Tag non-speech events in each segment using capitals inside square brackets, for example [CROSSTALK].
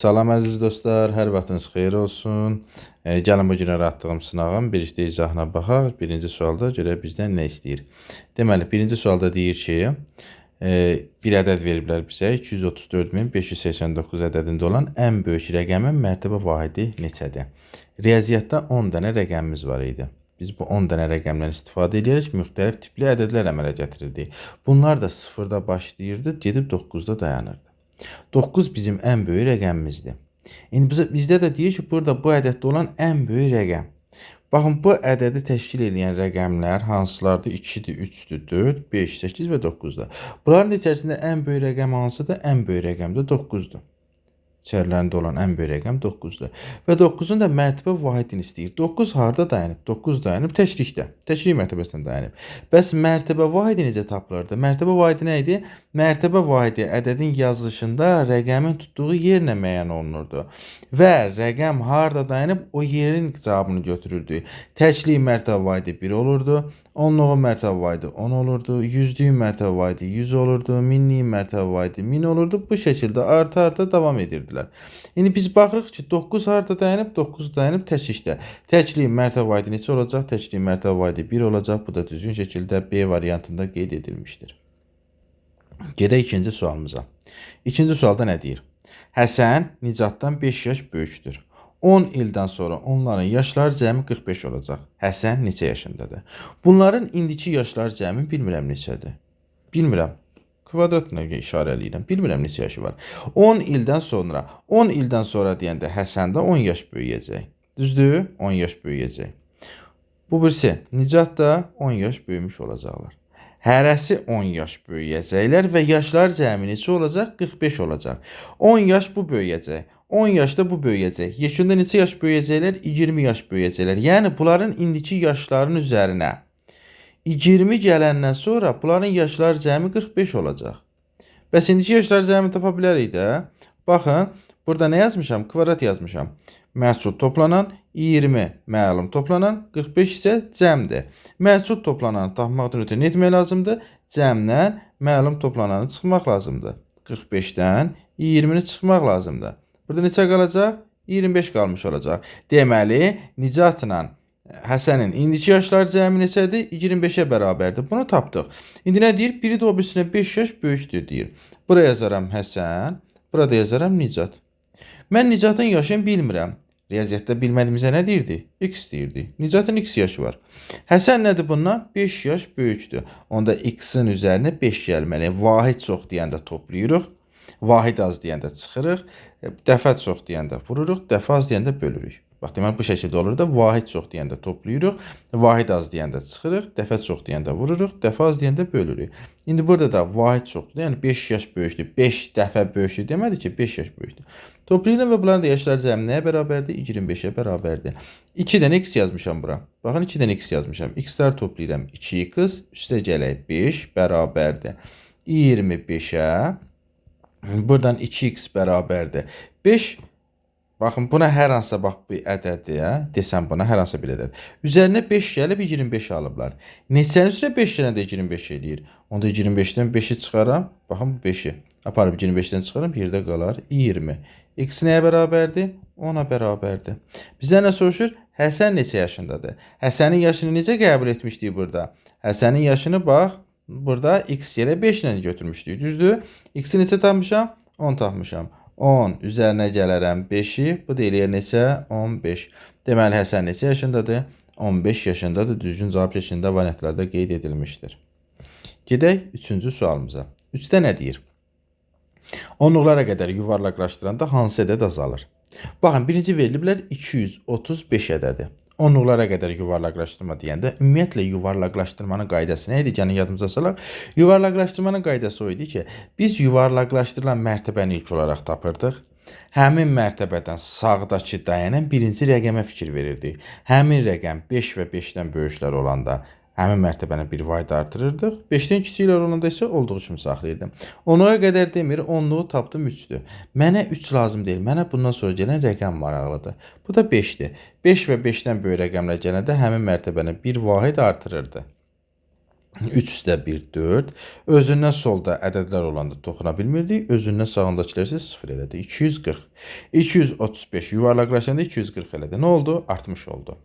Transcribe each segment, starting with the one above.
Salam əziz dostlar, hər vaxtınız xeyir olsun. E, gəlin bu gün yaratdığım sınağın birlikdə izahına baxaq. Birinci sualda görək bizdən nə istəyir. Deməli, birinci sualda deyir ki, e, bir ədəd veriblər bizə 234.589 ədədində olan ən böyük rəqəmin mərtəbə vahidi neçədir? Riyaziyyatda 10 dənə rəqəmimiz var idi. Biz bu 10 dənə rəqəmdən istifadə edirik, müxtəlif tipli ədədlər əmələ gətirirdik. Bunlar da 0-da başlayırdı, gedib 9-da dayanırdı. 9 bizim ən böyük rəqəmimizdir. İndi bizdə də deyir ki, burada bu ədəddə olan ən böyük rəqəm. Baxın, bu ədədi təşkil edən rəqəmlər hansılardır? 2-dir, 3-dür, 4, 5, 8 və 9-dur. Bunların içərisində ən böyük rəqəm hansıdır? Ən böyük rəqəm də 9-dur. İçərilərində olan ən böyük rəqəm 9-dur. Və 9-un da mərtəbə vahidini istəyir. 9 harda dayanıb? 9 dayanıb təşrikdə. Təşrik mərtəbəsində dayanıb. Bəs mərtəbə vahidi necə tapılırdı? Mərtəbə vahidi nə idi? Vahidi ədədin yazılışında rəqəmin tutduğu yerlə müəyyən olunurdu. Və rəqəm harda dayanıb o yerin cavabını götürürdü. Təklik mərtəbə vahidi 1 olurdu. Onluğun mərtəbə vahidi 10 olurdu. Yüzlüyün mərtəbə vahidi 100 olurdu. Minliyin mərtəbə vahidi 1000 olurdu. Bu şəkildə arta-arta davam edirdilər. İndi biz baxırıq ki, 9 harda dayanıb? 9 dayanıb təklikdə. Təkliyin mərtəbə vahidi neçə olacaq? Təkliyin mərtəbə vahidi 1 olacaq. Bu da düzgün şəkildə B variantında qeyd edilmişdir. Gedək ikinci sualımıza. İkinci sualda nə deyir? Həsən Nicatdan 5 yaş böyükdür. 10 ildən sonra onların yaşları cəmi 45 olacaq. Həsən neçə yaşındadır? Bunların indiki yaşları cəmi bilmirəm neçədir. Bilmirəm. Kvadratla işarə eləyirəm. Bilmirəm neçə yaşı var. 10 ildən sonra, 10 ildən sonra deyəndə Həsən də 10 yaş böyüyəcək. Düzdür? 10 yaş böyüyəcək. Bu birisi Nicat da 10 yaş böyümüş olacaqlar. Hərəsi 10 yaş böyüyəcəklər və yaşlar cəmi neçə olacaq? 45 olacaq. 10 yaş bu böyüyəcək. 10 yaşda bu böyüyəcək. Yekunda neçə yaş böyüyəcəklər? 20 yaş böyüyəcəklər. Yəni bunların indiki yaşların üzərinə 20 gələndən sonra bunların yaşları cəmi 45 olacaq. Bəs indiki yaşlar cəmi tapa bilərik də. Baxın, burada nə yazmışam? Kvadrat yazmışam. Məhsul toplanan 20 məlum toplanan 45 isə cəmdir. Məhsul toplananı tapmaqdan ötə nə etmək lazımdır? Cəmdən məlum toplananı çıxmaq lazımdır. 45-dən 20-ni çıxmaq lazımdır. Burada neçə qalacaq? 25 qalmış olacaq. Deməli, Nicatla Həsənin indiki yaşları cəmi neçədir? 25-ə bərabərdir. Bunu tapdıq. İndi nə deyir? Biri də o birisinə 5 yaş böyükdür deyir. Bura yazaram Həsən, burada yazaram Nicat. Mən Nicatın yaşını bilmirəm. Riyaziyyatda bilmədiyimizə nə deyirdi? X deyirdi. Nicatın X yaşı var. Həsən nədir bundan? 5 yaş böyükdür. Onda X-in üzərinə 5 gəlməli. Vahid çox deyəndə toplayırıq. Vahid az deyəndə çıxırıq. Dəfə çox deyəndə vururuq. Dəfə az deyəndə bölürük. Bax, deməli bu şəkildə olur da vahid çox deyəndə toplayırıq, vahid az deyəndə çıxırıq, dəfə çox deyəndə vururuq, dəfə az deyəndə bölürük. İndi burada da vahid çoxdur. Yəni 5 yaş böyükdür. 5 dəfə böyükdür demədi ki, 5 yaş böyükdür. Toplayıram və bunların da yaşları cəmi nəyə bərabərdir? 25-ə bərabərdir. 2-dən x yazmışam bura. Baxın 2-dən x yazmışam. X-ləri toplayıram. 2x üstə gələk 5 bərabərdir. 25-ə buradan 2x bərabərdir. 5 Baxın, buna hər hansısa bax bir ədəddir, hə? Desəm buna hər hansısa bir ədəd. Üzərinə 5 gəlib 25 alıblar. Neçənin üstünə 5 gələndə 25 eləyir. Onda 25-dən 5-i çıxaram. Baxın bu 5-i. Aparıb 25-dən çıxaram, yerdə qalar 20. X nəyə bərabərdir? 10-a bərabərdir. Bizə nə soruşur? Həsən neçə yaşındadır? Həsənin yaşını necə qəbul etmişdik burada? Həsənin yaşını bax, burada x yerə 5 ilə götürmüşdük, düzdür? X-i neçə tapmışam? 10 tapmışam. 10 üzərinə gələrəm 5-i. Bu da eləyər neçə? 15. Deməli Həsən neçə yaşındadır? 15 yaşındadır. Düzgün cavab şəklində variantlarda qeyd edilmişdir. Gedək 3-cü sualımıza. 3-də nə deyir? Onluqlara qədər yuvarlaqlaşdıranda hansı ədəd azalır? Baxın, birinci veriliblər 235 ədədi. Onluqlara qədər yuvarlaqlaşdırma deyəndə ümumiyyətlə yuvarlaqlaşdırmanın qaydası nə idi? Gəlin yadımıza salaq. Yuvarlaqlaşdırmanın qaydası o idi ki, biz yuvarlaqlaşdırılan mərtəbəni ilk olaraq tapırdıq. Həmin mərtəbədən sağdakı dayanan birinci rəqəmə fikir verirdik. Həmin rəqəm 5 və 5-dən böyüklər olanda həmin mərtəbəni bir vahid artırırdıq. 5-dən kiçiklər olanda olduğu kimi saxlayırdım. 10-a qədər demir, 10-luğu tapdım 3-dür. Mənə 3 lazım deyil. Mənə bundan sonra gələn rəqəm maraqlıdır. Bu da 5-dir. 5 və 5-dən böyük rəqəmlər gələndə həmin mərtəbəni bir vahid artırırdı. 3 üstə 1 4. Özündən solda ədədlər olanda toxuna bilmirdik. Özündən sağındakılar isə 0 elədi. 240. 235 yuvarlaqlaşanda 240 elədi. Nə oldu? Artmış oldu.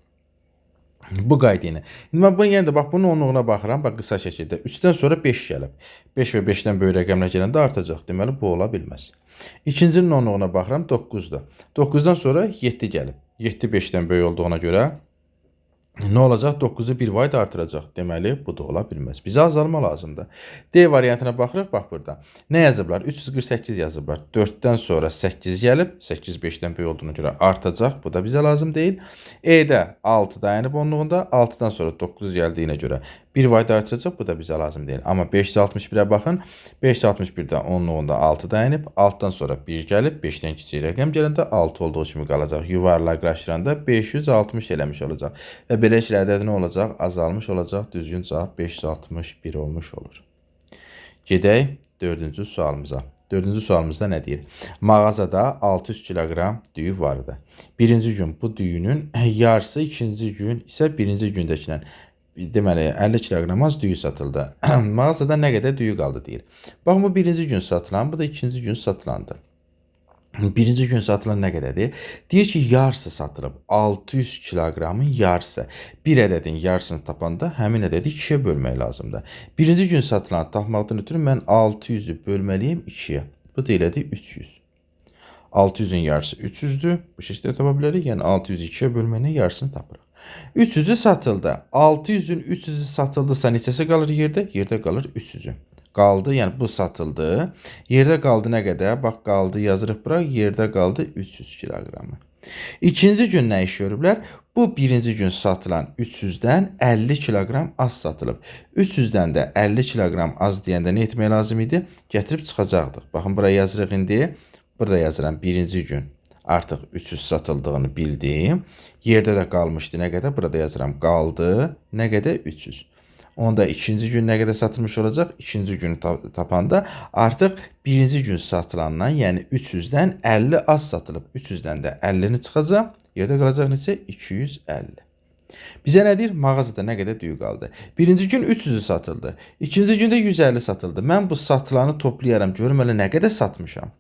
Bu qayda ilə. İndi mən bunu yenə də bax bunun onluğuna baxıram. Bax qısa şəkildə 3-dən sonra 5 gəlib. 5 və 5-dən böyük rəqəmlər gələndə artacaq. Deməli bu ola bilməz. İkincinin onluğuna baxıram 9-da. 9-dan sonra 7 gəlib. 7 5-dən böyük olduğuna görə nə olacaq? 9-u 1 vay da artıracaq. Deməli, bu da ola bilməz. Bizə azalma lazımdır. D variantına baxırıq, bax burada. Nə yazıblar? 348 yazıblar. 4-dən sonra 8 gəlib, 8 5-dən böyük olduğuna görə artacaq. Bu da bizə lazım deyil. E-də 6 dayanıb onluğunda, 6-dan sonra 9 gəldiyinə görə 1 vay da artıracaq. Bu da bizə lazım deyil. Amma 561-ə baxın. 561-də onluğunda 6 dayanıb, 6-dan sonra 1 gəlib, 5-dən kiçik rəqəm gələndə 6 olduğu kimi qalacaq. Yuvarlaqlaşdıranda 560 eləmiş olacaq. Və beləliklə ədədi nə olacaq? Azalmış olacaq. Düzgün cavab 561 olmuş olur. Gedək dördüncü sualımıza. Dördüncü sualımızda nə deyir? Mağazada 600 kiloqram düyü vardı. Birinci gün bu düyünün [CLEARS THROAT] yarısı, ikinci gün isə birinci gündəkindən deməli 50 kiloqram az düyü satıldı. [CLEARS THROAT] Mağazada nə qədər düyü qaldı deyir. Baxın bu birinci gün satılan, bu da ikinci gün satılandır. Birinci gün satılan nə qədərdir? Deyir ki, yarısı satılıb. 600 kiloqramın yarısı. Bir ədədin yarısını tapanda həmin ədədi 2-yə bölmək lazımdır. Birinci gün satılan tapmaqdan ötürü mən 600-ü bölməliyəm 2-yə. Bu da elədi 300. 600-ün yarısı 300-dür. Bu şəkildə tapa bilərik. Yəni 600-ü 2-yə bölmənin yarısını tapırıq. 300-ü satıldı. 600-ün 300-ü satıldısa neçəsi qalır yerdə? Yerdə qalır 300-ü. Qaldı, yəni bu satıldı. Yerdə qaldı nə qədər? Bax qaldı yazırıq bura. Yerdə qaldı 300 kiloqramı. İkinci gün nə iş görüblər? Bu birinci gün satılan 300-dən 50 kiloqram az satılıb. 300-dən də 50 kiloqram az deyəndə nə etmək lazım idi? Gətirib çıxacaqdıq. Baxın bura yazırıq indi. Burada yazıram birinci gün artıq 300 satıldığını bildim. Yerdə də qalmışdı nə qədər? Burada yazıram qaldı. Nə qədər? 300. Onda ikinci gün nə qədər satılmış olacaq? İkinci günü ta tapanda artıq birinci gün satılandan, yəni 300-dən 50 az satılıb. 300-dən də 50-ni çıxacaq. Yerdə qalacaq neçə? 250. Bizə nə deyir? Mağazada nə qədər düyü qaldı? Birinci gün 300-ü satıldı. İkinci gündə 150 satıldı. Mən bu satılanı toplayaram. Görüm hələ nə qədər satmışam.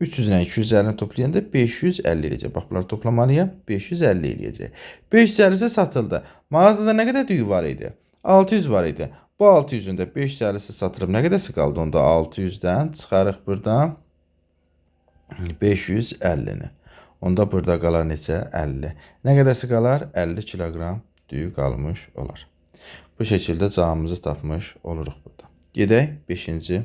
300 ilə 250-ni toplayanda 550 eləyəcək. Bax, bunları toplamalıyam. 550 eləyəcək. 550-si satıldı. Mağazada nə qədər düyü var idi? 600 var idi. Bu 600-ün də 550-si satılıb. Nə qədərsi qaldı onda 600-dən? Çıxarıq buradan 550-ni. Onda burada qalar neçə? 50. Nə qədərsi qalar? 50 kiloqram düyü qalmış olar. Bu şəkildə cavabımızı tapmış oluruq burada. Gedək 5-ci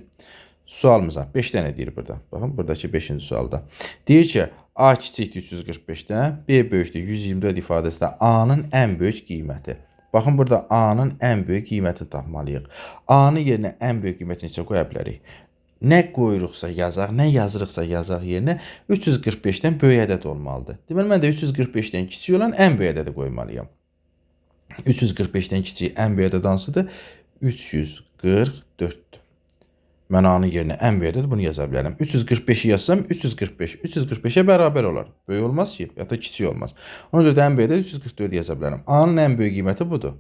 sualımıza. 5 dənə deyir burada. Baxın, buradakı 5-ci sualda. Deyir ki, A kiçikdir 345-dən, B böyükdür 124 ifadəsində A-nın ən böyük qiyməti. Baxın burada A-nın ən böyük qiymətini tapmalıyıq. A-nın yerinə ən böyük qiymətini neçə qoya bilərik? Nə qoyuruqsa yazaq, nə yazırıqsa yazaq yerinə 345-dən böyük ədəd olmalıdır. Deməli mən də 345-dən kiçik olan ən böyük ədədi qoymalıyam. 345-dən kiçik ən böyük ədəd hansıdır? 344-dür. Mən A-nın yerinə bunu yaza bilərəm. 345-i yazsam 345. 345-ə bərabər olar. Böyük olmaz ki, ya da kiçik olmaz. Ona görə də böyük ədəd 344 yaza bilərəm. A-nın ən budur.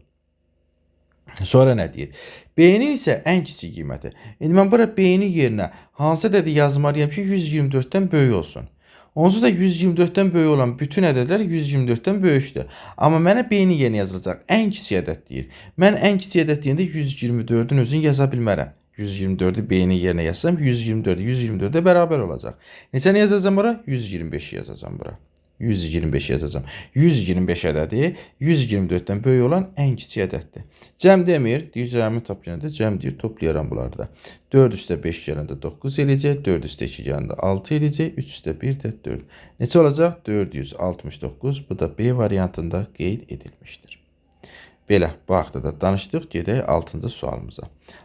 Sonra nə deyir? B-nin isə ən kiçik qiyməti. İndi mən bura B-nin yerinə hansı ədədi yazmalıyam ki, 124-dən böyük olsun? Onsuz da 124-dən böyük olan bütün ədədlər 124-dən böyükdür. Amma mənə B-nin yerinə yazılacaq ən kiçik ədəd deyir. Mən ən kiçik ədəd deyəndə 124-ün özünü yaza. 124'ü B'nin yerine yazsam 124 124'e beraber olacak. Neçəni yazacağım bura? 125 yazacağım bura. 125 yazacağım. 125 ədədi 124-dən böyük olan ən kiçik ədəddir. Cəm demir, diyəcəyimi toplayanda cəm deyir, toplayaram bunları da. 4 üstə 5 gələndə 9 eləyəcək, 4 üstə 2 gələndə 6 eləyəcək, 3 üstə 1 də 4. Neçə olacaq? 469. Bu da B variantında qeyd edilmişdir. Belə, bu haqqda da danışdıq. Gedək 6-cı sualımıza.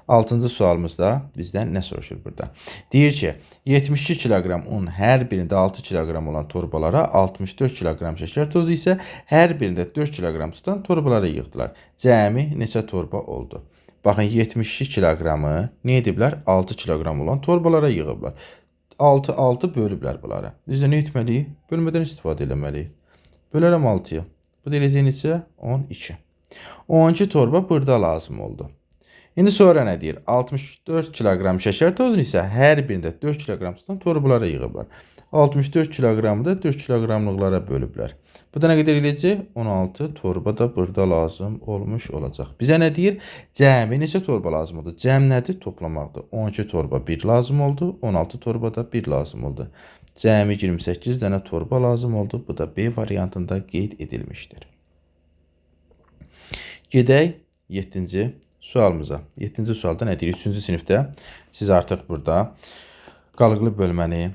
6-cı sualımızda bizdən nə soruşur burada? Deyir ki, 72 kiloqram un hər birində 6 kiloqram olan torbalara 64 kiloqram şəkər tozu isə hər birində 4 kiloqram tutan torbalara yığdılar. Cəmi neçə torba oldu? Baxın, 72 kiloqramı nə ediblər? 6 kiloqram olan torbalara yığıblar. 6 6 bölüblər bunları. Biz də nə etməliyik? Bölmədən istifadə etməliyik. Bölərəm 6-ya. Bu da eləcək neçə? 12. 12 torba burada lazım oldu. İndi sonra nə deyir? 64 kiloqram şəkər tozunu isə hər birində 4 kiloqram tutan torbalara yığıblar. 64 kiloqramı da 4 kiloqramlıqlara bölüblər. Bu da nə qədər eləyəcək? 16 torba da burada lazım olmuş olacaq. Bizə nə deyir? Cəmi neçə torba lazım oldu? Cəm nədir? Toplamaqdır. 12 torba 1 lazım oldu. 16 torba da 1 lazım oldu. Cəmi 28 dənə torba lazım oldu. Bu da B variantında qeyd edilmişdir. Gedək 7-ci sualımıza. 7-ci sualda nə deyir? 3-cü sinifdə siz artıq burada qalıqlı bölməni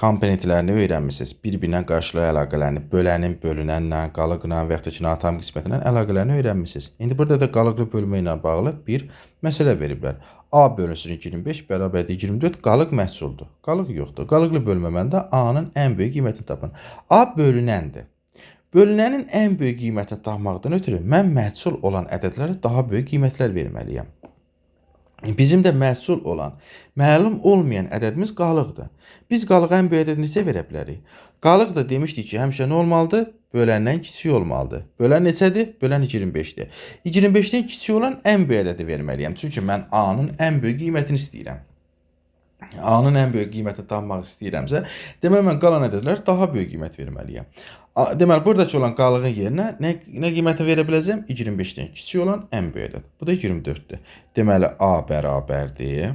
komponentlərini öyrənmisiniz. Bir-birinə qarşılıqlı əlaqələrini, bölənin, bölünənlə, qalıqla və yaxud da ki, natam qismətlə əlaqələrini öyrənmisiniz. İndi burada da qalıqlı bölmə ilə bağlı bir məsələ veriblər. A bölünsün 25 bərabərdir 24 qalıq məhsuldur. Qalıq yoxdur. Qalıqlı bölmə məndə A-nın ən böyük qiymətini tapın. A bölünəndir. Bölünənin ən böyük qiymətini tapmaqdan ötürü mən məhsul olan ədədlərə daha böyük qiymətlər verməliyəm. Bizim də məhsul olan, məlum olmayan ədədimiz qalıqdır. Biz qalığa ən böyük ədədi neçə verə bilərik? Qalıq da demişdik ki, həmişə nə olmalıdır? Böləndən kiçik olmalıdır. Bölən neçədir? Bölən 25-dir. 25-dən kiçik olan ən böyük ədədi verməliyəm. Çünki mən A-nın ən böyük qiymətini istəyirəm. A-nın ən böyük qiymətini tapmaq istəyirəmsə, deməli mən qalan ədədlər daha böyük qiymət verməliyəm. Deməli buradakı olan qalığın yerinə nə nə qiymətini verə biləcəm? 25-dən kiçik olan ən böyük ədəd. Bu da 24-dür. Deməli A bərabərdir.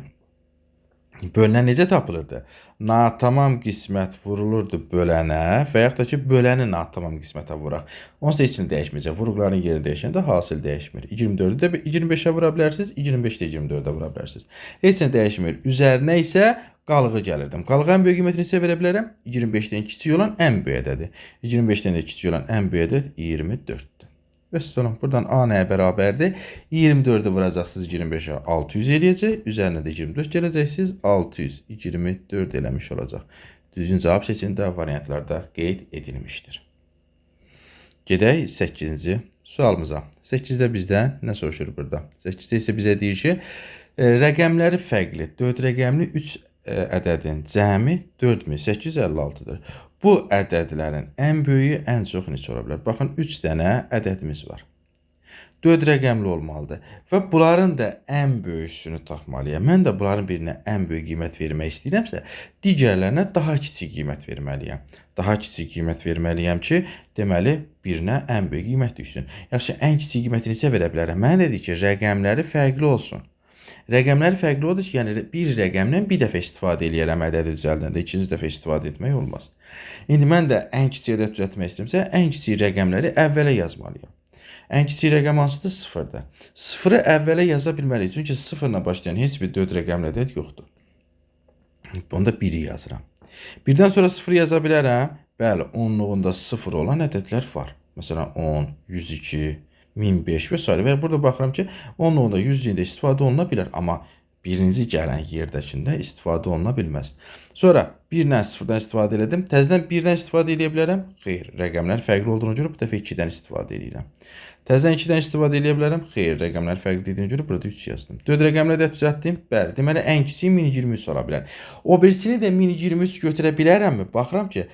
Bölünə necə tapılırdı? Natamam qismət vurulurdu bölənə və yaxud da ki, böləni natamam qismətə vuraq. Onsuz da heç nə dəyişməyəcək. Vuruqların yeri dəyişəndə hasil dəyişmir. 24-ü də 25-ə vura bilərsiniz, 25-də 24-də vura bilərsiniz. Heç nə dəyişmir. Üzərinə isə qalığı gəlirdim. Qalığı ən böyük qiymətini sizə verə bilərəm. 25-dən kiçik olan ən böyüdədir. 25-dən də kiçik olan ən böyüdədir 24. Bəs sonra buradan A nəyə bərabərdir? 24-ü vuracaqsınız 25-ə 600 eləyəcək. Üzərinə də 24 gələcəksiniz. 600 24 eləmiş olacaq. Düzgün cavab seçində variantlarda qeyd edilmişdir. Gedək 8-ci sualımıza. 8-də bizdən nə soruşur burada? 8-də isə bizə deyir ki, e, rəqəmləri fərqli 4 rəqəmli 3 e, ədədin cəmi 4856-dır. Bu ədədlərin ən böyüyü ən çox neçə ola bilər? Baxın 3 dənə ədədimiz var. 4 rəqəmli olmalıdır və bunların da ən böyüsünü tapmalıyam. Mən də bunların birinə ən böyük qiymət vermək istəyirəmsə, digərlərinə daha kiçik qiymət verməliyəm. Daha kiçik qiymət verməliyəm ki, deməli birinə ən böyük qiymət düşsün. Yaxşı, ən kiçik qiyməti neçə verə bilərəm? Mənə dedi ki, rəqəmləri fərqli olsun. Rəqəmlər fərqli odur ki, yəni bir rəqəmdən bir dəfə istifadə eləyərəm ədədi düzəldəndə, ikinci dəfə istifadə etmək olmaz. İndi mən də ən kiçik ədəd düzəltmək istəyirəmsə, ən kiçik rəqəmləri əvvələ yazmalıyam. Ən kiçik rəqəm hansıdır? Sıfırdır. Sıfırı əvvələ yaza bilməliyik. Çünki sıfırla başlayan heç bir 4 rəqəmli ədəd yoxdur. Onda 1-i yazıram. Birdən sonra 0 yaza bilərəm. Bəli, onluğunda 0 olan ədədlər var. Məsələn 10, 102, 1005 və s. və burada baxıram ki, onluğunda 100-liyində istifadə oluna bilər, amma birinci gələn yerdəkində istifadə oluna bilməz. Sonra 1-dən 0-dan istifadə elədim. Təzədən 1-dən istifadə edə bilərəm? Xeyr, rəqəmlər fərqli olduğuna görə bu dəfə 2-dən istifadə edirəm. Təzədən 2-dən istifadə edə bilərəm? Xeyr, rəqəmlər fərqli dediyinə görə burada 3 yazdım. 4 rəqəmlə də düzəltdim. Bəli, deməli ən kiçiyi 1023 ola bilər. O birisini də 1023 götürə bilərəmmi? Baxıram ki,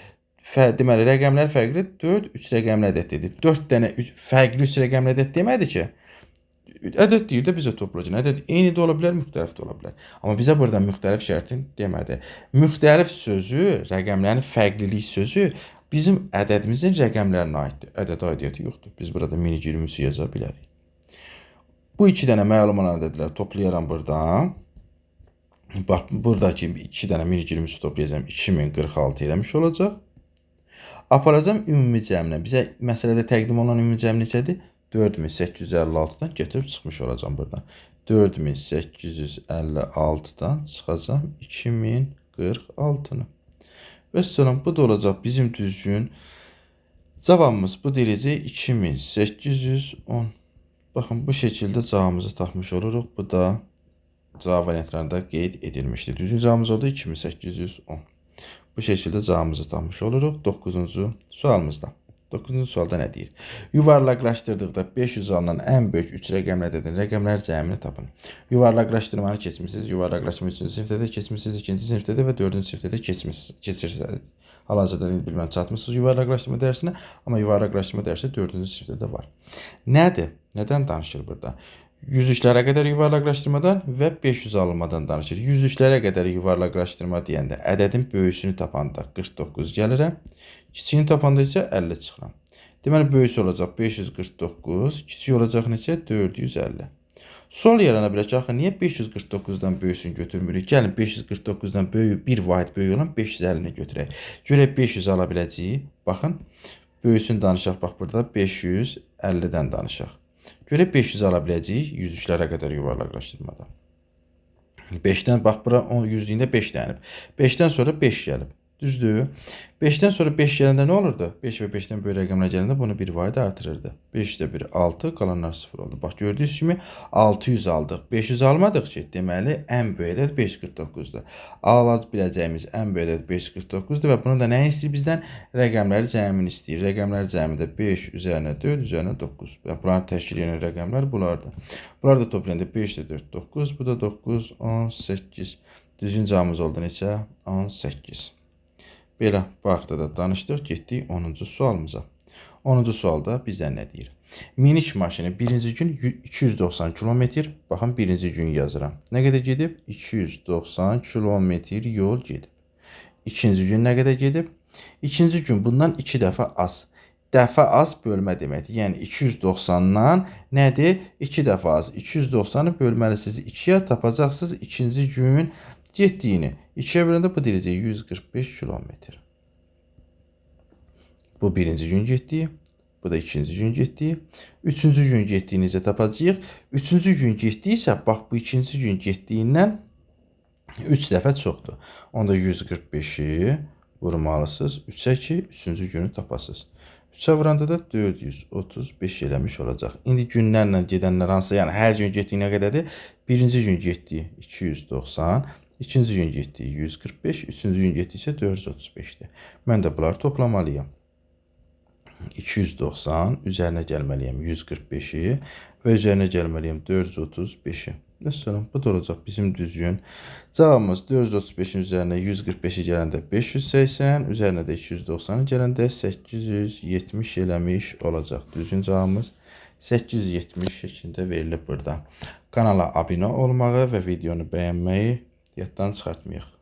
deməli rəqəmlər fərqli 4 3 rəqəmli ədəd dedi. 4 dənə üç- fərqli 3 rəqəmli ədəd demədi ki, ədəd deyir də bizə toplayıcı. Ədəd eyni də ola bilər, müxtəlif də ola bilər. Amma bizə burada müxtəlif şərtin demədi. Müxtəlif sözü, rəqəmlərin fərqlilik sözü bizim ədədimizin rəqəmlərinə aiddir. Ədəd aidiyyəti yoxdur. Biz burada 1023 yaza bilərik. Bu iki dənə məlum olan ədədləri toplayaram buradan. Bax, buradakı 2 dənə 1023 toplayacağam. 2046 eləmiş olacaq. Aparacam ümumi cəmlə. Bizə məsələdə təqdim olunan ümumi cəm neçədir? 4856-dan götürüb çıxmış olacam buradan. 4856-dan çıxacam 2046-nı. Və sonra bu da olacaq bizim düzgün cavabımız bu derəcə 2810. Baxın bu şəkildə cavabımızı tapmış oluruq. Bu da cavab variantlarında qeyd edilmişdir. Düzgün cavabımız oldu 2810. Bu şəkildə cavabımızı tapmış oluruq 9-cu sualımızda. 9-cu sualda nə deyir? Yuvarlaqlaşdırdıqda 500 alınan ən böyük 3 rəqəmlə dedin, rəqəmlər cəmini tapın. Yuvarlaqlaşdırmanı keçmisiniz, yuvarlaqlaşma 3-cü sinifdə də keçmisiniz, 2-ci sinifdə də və 4-cü sinifdə də keçmisiniz, keçirsiniz. Hal-hazırda indi bilməm çatmısınız yuvarlaqlaşdırma dərsinə, amma yuvarlaqlaşdırma dərsi 4-cü sinifdə də var. Nədir? Nədən danışır burada? Yüzlüklərə qədər yuvarlaqlaşdırmadan və 500 alınmadan danışır. Yüzlüklərə qədər yuvarlaqlaşdırma deyəndə ədədin böyüsünü tapanda 49 gəlirəm. Kiçiyini tapanda isə 50 çıxıram. Deməli böyüsü olacaq 549, kiçiyi olacaq neçə? 450. Sual yarana bilər ki, axı niyə 549-dan böyüsünü götürmürük? Gəlin 549-dan böyük bir vahid böyük olan 550-ni götürək. Görək 500 ala biləcəyik. Baxın, böyüsünü danışaq bax burada 550-dən danışaq. Görək 500 ala biləcəyik yüzlüklərə qədər yuvarlaqlaşdırmadan. 5-dən bax bura 10 yüzlüyündə 5 dənib. 5-dən sonra 5 gəlib. Düzdür? 5-dən sonra 5 gələndə nə olurdu? 5 və 5-dən böyük rəqəmlər gələndə bunu bir vahid artırırdı. 5-də 1 6, qalanlar 0 oldu. Bax gördüyünüz kimi 600 aldıq. 500 almadıq ki, deməli ən böyük ədəd 549-dur. Alac biləcəyimiz ən böyük ədəd 549-dur və bunu da nə istəyir bizdən? Rəqəmləri cəmini istəyir. Rəqəmlər cəmi də 5 üzərinə 4 üzərinə 9. Və bunların təşkil edən rəqəmlər bunlardır. Bunlar da toplayanda 5 də 4 9, bu da 9 18. Düzgün cavabımız oldu neçə? 18. Belə haqda da danışdıq, getdik 10-cu sualımıza. 10-cu sualda bizdən nə deyir? Minik maşını birinci gün 290 kilometr, baxın birinci gün yazıram. Nə qədər gedib? 290 kilometr yol gedib. İkinci gün nə qədər gedib? İkinci gün bundan 2 dəfə az. Dəfə az bölmə deməkdir. Yəni 290-dan nədir? 2 dəfə az. 290-ı bölməlisiniz 2-yə tapacaqsınız ikinci gün getdiyini. 2-yə böləndə bu deyəcək 145 kilometr. Bu birinci gün getdi. Bu da ikinci gün getdi. Üçüncü gün getdiyinizə tapacağıq. Üçüncü gün getdiysə, bax bu ikinci gün getdiyindən 3 dəfə çoxdur. Onda 145-i vurmalısınız 3-ə ki, üçüncü günü tapasınız. 3-ə vuranda da 435 eləmiş olacaq. İndi günlərlə gedənlər hansı, yəni hər gün getdiyinə qədərdir. Birinci gün getdi 290, ikinci gün getdi 145, üçüncü gün getdiksə 435-dir. Mən də bunları toplamalıyam. 290 üzərinə gəlməliyəm 145-i və üzərinə gəlməliyəm 435-i. Məsələn, bu da bizim düzgün. Cavabımız 435-in üzərinə 145-i gələndə 580, üzərinə də 290 gələndə 870 eləmiş olacaq. Düzgün cavabımız 870 şəklində verilib burada. Kanala abunə olmağı və videonu bəyənməyi yaddan çıxartmayaq.